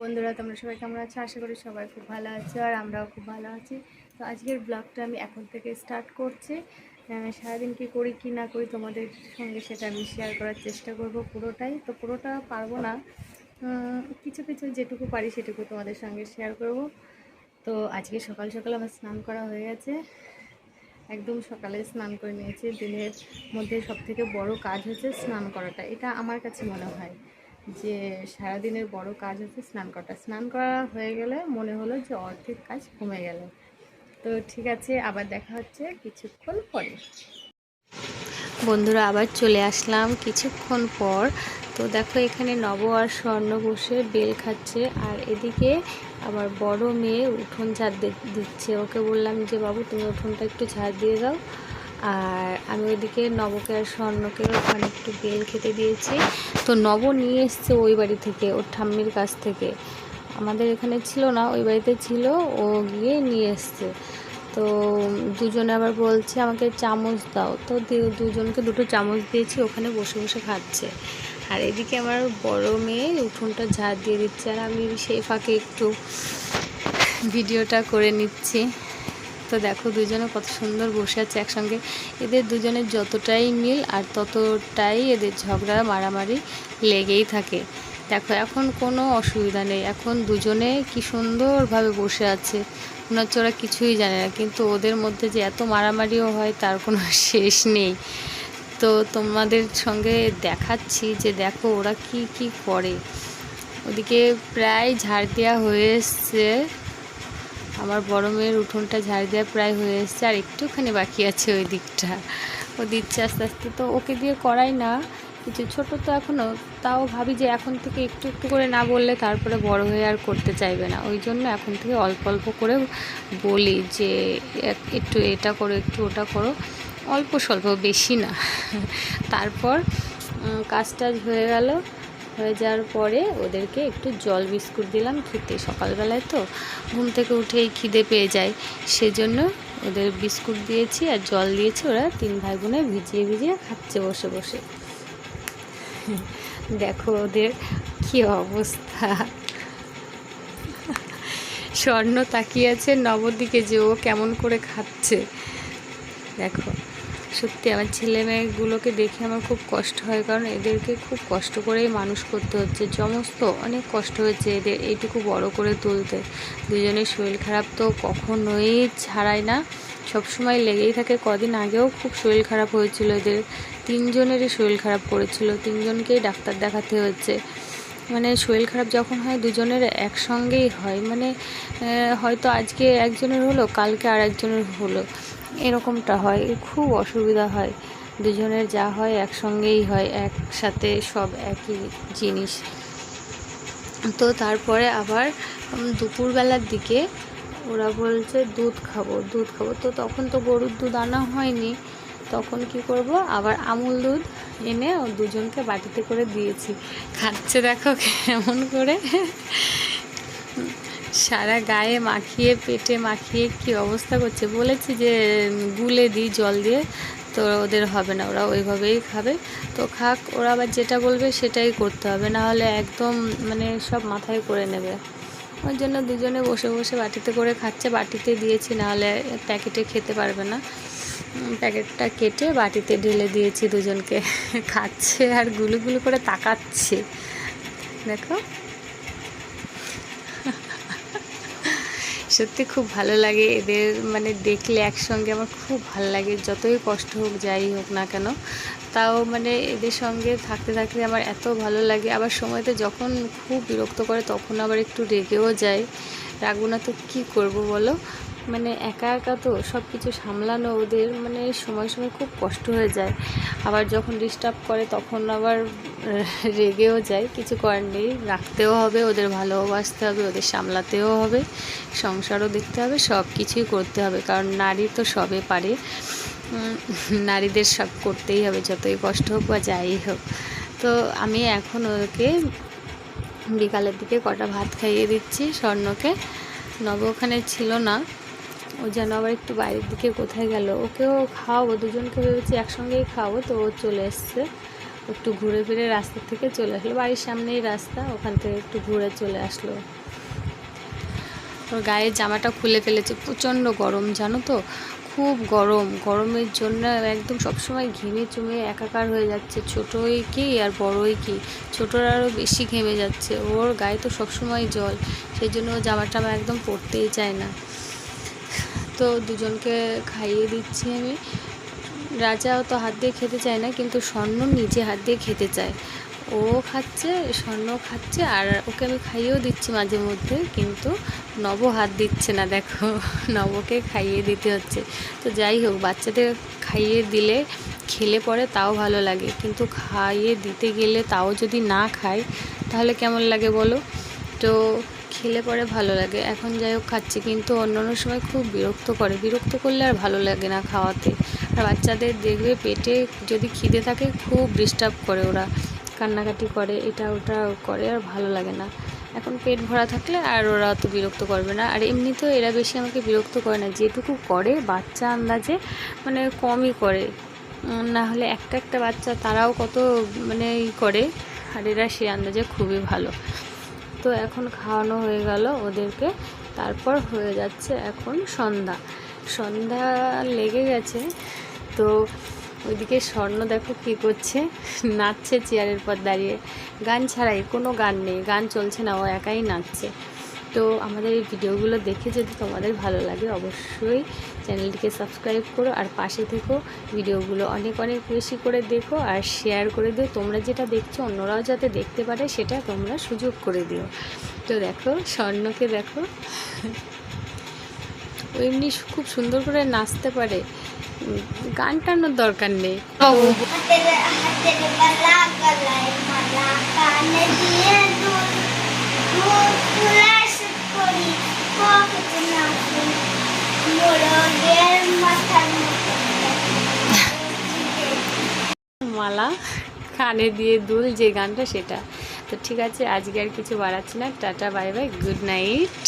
বন্ধুরা, তোমরা সবাই কেমন আছো? আশা করি সবাই খুব ভালো আছো আর আমরাও খুব ভালো আছি। তো আজকের ব্লগটা আমি এখন থেকে স্টার্ট করছি। সারাদিন কী করি, কি না করি তোমাদের সঙ্গে সেটা আমি শেয়ার করার চেষ্টা করব পুরোটাই। তো পুরোটা পারব না। কিছু কিছু যেটুকু পারি সেটুকু তোমাদের সঙ্গে শেয়ার করব। তো আজকে সকাল সকাল আমার স্নান করা হয়ে গেছে। একদম সকালে স্নান করে নিয়েছি। দিনের মধ্যে সবথেকে বড় কাজ হচ্ছে স্নান করাটা। এটা আমার কাছে মনে হয়। যে সারাদিনের বড় কাজ হচ্ছে স্নান করাটা। স্নান করা হয়ে গেলে মনে হলো যে অর্ধেক কাজ কমে গেল। তো ঠিক আছে, আবার দেখা হচ্ছে কিছুক্ষণ পরে। বন্ধুরা, আবার চলে আসলাম কিছুক্ষণ পর। তো দেখো, এখানে নব আর স্বর্ণ বসে বেল খাচ্ছে। আর এদিকে আমার বড় মেয়ে উঠোন ঝাড় দিচ্ছে। ওকে বললাম যে, বাবু, তুমি উঠোনটা একটু ঝাড় দিয়ে দাও। আর আমি ওইদিকে নবকে আর স্বর্ণকে ওখানে একটু বেল খেতে দিয়েছি। তো নব নিয়ে এসছে ওই বাড়ি থেকে, ওর ঠাম্মির কাছ থেকে। আমাদের এখানে ছিল না, ওই বাড়িতে ছিল, ও গিয়ে নিয়ে এসছে। তো দুজনে আবার বলছে, আমাকে চামচ দাও। তো দুজনকে দুটো চামচ দিয়েছি, ওখানে বসে বসে খাচ্ছে। আর এদিকে আমার বড় মেয়ে উঠোনটা ঝাড় দিয়ে দিচ্ছে, আর আমি সেই ফাঁকে একটু ভিডিওটা করে নিচ্ছি। তো দেখো দুজনে কত সুন্দর বসে আছে একসঙ্গে। এদের দুজনের যতটাই মিল আর ততটাই এদের ঝগড়া, মারামারি লেগেই থাকে। দেখো, এখন কোনো অসুবিধা নেই। এখন দুজনে কি সুন্দরভাবে বসে আছে, মনে হচ্ছে ওরা কিছুই জানে না। কিন্তু ওদের মধ্যে যে এত মারামারিও হয়, তার কোনো শেষ নেই। তো তোমাদের সঙ্গে দেখাচ্ছি যে দেখো ওরা কি কি করে। ওদিকে প্রায় ঝাড় দেওয়া হয়ে এসছে আমার বড় মেয়ের উঠোনটা ঝাড় দেওয়া প্রায় হয়ে এসছে, আর একটুখানি বাকি আছে ওই দিকটা। ও দিচ্ছে আস্তে আস্তে, তো ওকে দিয়ে করাই না, কিছু ছোট তো এখনও তাও ভাবি যে এখন থেকে একটু একটু করে না বললে তারপরে বড় হয়ে আর করতে চাইবে না। ওই জন্য এখন থেকে অল্প অল্প করে বলি যে, এক- একটু এটা করো, একটু ওটা করো, অল্প স্বল্প, বেশি না। তারপর কাজ টাজ হয়ে গেল। হয়ে যাওয়ার পরে ওদেরকে একটু জল বিস্কুট দিলাম খেতে। সকালবেলায় তো ঘুম থেকে উঠেই খিদে পেয়ে যায়। সেজন্য ওদের বিস্কুট দিয়েছি আর জল দিয়েছি। ওরা তিন ভাই বোনে ভিজিয়ে ভিজিয়ে খাচ্ছে বসে বসে। দেখো ওদের কি অবস্থা। স্বর্ণ তাকিয়ে আছে নবদিকে যে ও কেমন করে খাচ্ছে। দেখো। সত্যি আমার ছেলে মেয়েগুলোকে দেখে আমার খুব কষ্ট হয়, কারণ এদেরকে খুব কষ্ট করেই মানুষ করতে হচ্ছে। সমস্ত অনেক কষ্ট হয়েছে এদের এইটুকু বড় করে তুলতে। দুজনের শরীর খারাপ তো কখনোই ছাড়ায় না। সবসময় লেগেই থাকে। কদিন আগেও খুব শরীর খারাপ হয়েছিল এদের। তিনজনেরই শরীর খারাপ করেছিল। তিনজনকেই ডাক্তার দেখাতে হয়েছে মানে শরীর খারাপ যখন হয়, দুজনের একসঙ্গেই হয়। মানে হয়তো আজকে একজনের হলো, কালকে আর একজনের হলো। এরকমটা হয়, খুব অসুবিধা হয়। দুজনের যা হয় একসঙ্গেই হয়, একসাথে সব একই জিনিস। তো তারপরে আবার দুপুরবেলার দিকে ওরা বলছে, দুধ খাব দুধ খাব। তো তখন তো গরুর দুধ আনা হয়নি। তখন কি করব? আবার আমুল দুধ এনে ও দুজনকে বাটিতে করে দিয়েছি। খাচ্ছে দেখো কেমন করে। সারা গায়ে মাখিয়ে, পেটে মাখিয়ে কি অবস্থা করছে? বলেছি যে গুলে দিই জল দিয়ে, তো ওদের হবে না, ওরা ওইভাবেই খাবে। তো খাক, ওরা আবার যেটা বলবে সেটাই করতে হবে না হলে একদম মানে সব মাথায় করে নেবে। ওই জন্য দুজনে বসে বসে বাটিতে করে খাচ্ছে, বাটিতে দিয়েছি, নাহলে প্যাকেটে খেতে পারবে না। প্যাকেটটা কেটে বাটিতে ঢেলে দিয়েছি দুজনকে। খাচ্ছে আর গুলু গুলু করে তাকাচ্ছে। দেখো। সত্যি খুব ভালো লাগে এদের মানে দেখলে একসঙ্গে আমার খুব ভালো লাগে। যতই কষ্ট হোক, যাই হোক না কেন, তাও মানে এদের সঙ্গে থাকতে থাকতে আমার এত ভালো লাগে। আবার সময়তে যখন খুব বিরক্ত করে, তখন আবার একটু রেগেও যায়। রাগুনা না তো কী করব বলো? মানে একা একা তো সব কিছু সামলানো ওদের মানে সময় সময় খুব কষ্ট হয়ে যায়। আবার যখন ডিস্টার্ব করে তখন আবার রেগেও যায়। কিছু করার নেই। রাখতেও হবে, ওদের ভালোবাসতে হবে, ওদের সামলাতেও হবে, সংসারও দেখতে হবে সব কিছুই করতে হবে। কারণ নারী তো সবে পারে। নারীদের সব করতেই হবে, যতই কষ্ট হোক বা যাই হোক। তো আমি এখন ওকে বিকালের দিকে কটা ভাত খাইয়ে দিচ্ছি স্বর্ণকে। নব ওখানে ছিল না। ও যেন আবার একটু বাইরের দিকে কোথায় গেল। ওকেও খাওয়াবো, দুজনকে ভেবেছি একসঙ্গেই খাওয়াবো, তো ও চলে এসছে। একটু ঘুরে ফিরে রাস্তা থেকে চলে আসলো, বাড়ির সামনেই রাস্তা, ওখান থেকে একটু ঘুরে চলে আসলো। ওর গায়ের জামাটা খুলে ফেলেছে, প্রচণ্ড গরম, জানো তো? খুব গরম, গরমের জন্য একদম সবসময় ঘেমে চুমে একাকার হয়ে যাচ্ছে ছোটোই কি আর বড়ই কি? ছোটোর আরও বেশি ঘেমে যাচ্ছে, ওর গায়ে তো সবসময় জল, সেই জন্য ও জামাটা একদম পরতেই চায় না। তো দুজনকে খাইয়ে দিচ্ছি আমি। রাজাও তো হাত দিয়ে খেতে চায় না, কিন্তু স্বর্ণ নিজে হাত দিয়ে খেতে চায়। ও খাচ্ছে স্বর্ণ খাচ্ছে, আর ওকে আমি খাইয়েও দিচ্ছি মাঝে মধ্যে, কিন্তু নব হাত দিচ্ছে না, দেখো। নবকে খাইয়ে দিতে হচ্ছে। তো যাই হোক, বাচ্চাদের খাইয়ে দিলে খেলে পরে তাও ভালো লাগে, কিন্তু খাইয়ে দিতে গেলে তাও যদি না খায়, তাহলে কেমন লাগে বলো? তো খেলে পরে ভালো লাগে। এখন যাই হোক খাচ্ছি, কিন্তু অন্য অন্য সময় খুব বিরক্ত করে। বিরক্ত করলে আর ভালো লাগে না খাওয়াতে। আর বাচ্চাদের দেখবে পেটে যদি খিদে থাকে খুব ডিস্টার্ব করে ওরা। কান্নাকাটি করে, এটা ওটা করে আর ভালো লাগে না। এখন পেট ভরা থাকলে আর ওরা অত বিরক্ত করবে না। আর এমনিতেও এরা বেশি আমাকে বিরক্ত করে না। যেটুকু করে বাচ্চা আন্দাজে মানে কমই করে। না হলে একটা একটা বাচ্চা তারাও কত মানে ই করে। আর এরা সে আন্দাজে খুবই ভালো। তো এখন খাওয়ানো হয়ে গেল ওদেরকে। তারপর হয়ে যাচ্ছে এখন সন্ধ্যা। সন্ধ্যা লেগে গেছে, তো ওইদিকে স্বর্ণ দেখো কি করছে। নাচছে চেয়ারের পর দাঁড়িয়ে। গান ছাড়াই, কোনো গান নেই। গান চলছে না, ও একাই নাচছে। তো আমাদের এই ভিডিওগুলো দেখে যদি তোমাদের ভালো লাগে, অবশ্যই চ্যানেলটিকে সাবস্ক্রাইব করো আর পাশে থেকো। ভিডিওগুলো অনেক অনেক বেশি করে দেখো আর শেয়ার করে দিও। তোমরা যেটা দেখছ, অন্যরাও যাতে দেখতে পারে, সেটা তোমরা সুযোগ করে দিও। তো দেখো, স্বর্ণকে দেখো। ও এমনি খুব সুন্দর করে নাচতে পারে। গান টানোর দরকার নেই। করি মালা, কানে দিয়ে দুল যে গানটা সেটা। তো ঠিক আছে, আজকে আর কিছু বাড়াচ্ছি না। Tata, bye bye, good night.